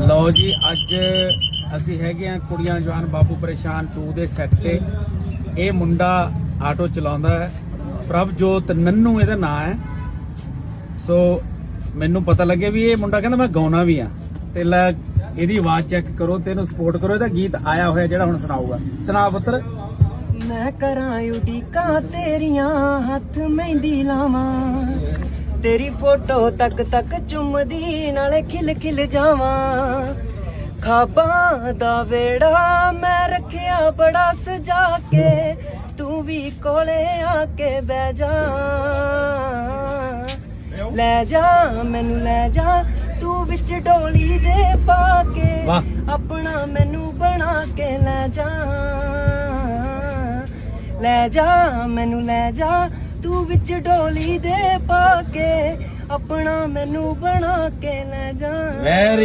ਲਓ ਜੀ, ਅੱਜ ਅਸੀਂ ਹੈਗੇ ਆ ਕੁੜੀਆਂ ਜਵਾਨ ਬਾਪੂ ਪਰੇਸ਼ਾਨ 2 ਦੇ ਸੈੱਟ ਤੇ। ਇਹ ਮੁੰਡਾ ਆਟੋ ਚਲਾਉਂਦਾ ਹੈ। ਪ੍ਰਭਜੋਤ ਨੰਨੂ ਇਹਦਾ ਨਾਂ ਹੈ। ਸੋ ਮੈਨੂੰ ਪਤਾ ਲੱਗਿਆ ਵੀ ਇਹ ਮੁੰਡਾ ਕਹਿੰਦਾ ਮੈਂ ਗਾਉਣਾ ਵੀ ਆ। ਤੇ ਲੈ ਇਹਦੀ ਆਵਾਜ਼ ਚੈੱਕ ਕਰੋ ਤੇ ਇਹਨੂੰ ਸਪੋਰਟ ਕਰੋ। ਇਹਦਾ ਗੀਤ ਆਇਆ ਹੋਇਆ ਜਿਹੜਾ ਹੁਣ ਸੁਣਾਊਗਾ। ਸੁਣਾ ਪੁੱਤਰ। ਮੈਂ ਕਰਾਂ ਉਡੀਕਾਂ ਤੇਰੀਆਂ, ਹੱਥ ਮਹਿੰਦੀ ਲਾਵਾਂ। ਤੇਰੀ ਫੋਟੋ ਤੱਕ ਤੱਕ ਚੁੰਮਦੀ ਨਾਲੇ ਖਿਲ ਖਿਲ ਜਾਵਾਂ। ਖਾਬਾਂ ਦਾ ਵੇੜਾ ਮੈਂ ਰੱਖਿਆ ਬੜਾ ਸਜਾ ਕੇ ਤੂੰ ਵੀ ਕੋਲੇ ਆ ਕੇ ਬਹਿ ਜਾ। ਲੈ ਜਾ ਮੈਨੂੰ ਲੈ ਜਾ ਤੂੰ ਵਿੱਚ ਡੋਲੀ ਦੇ ਪਾ ਕੇ। ਆਪਣਾ ਮੈਨੂੰ ਬਣਾ ਕੇ ਲੈ ਜਾ। ਲੈ ਜਾ ਮੈਨੂੰ ਲੈ ਜਾ ਤੂੰ ਵਿੱਚ ਡੋਲੀ ਦੇ ਪਾ ਕੇ ਆਪਣਾ ਮੈਨੂੰ ਬਣਾ ਕੇ ਲੈ ਜਾ।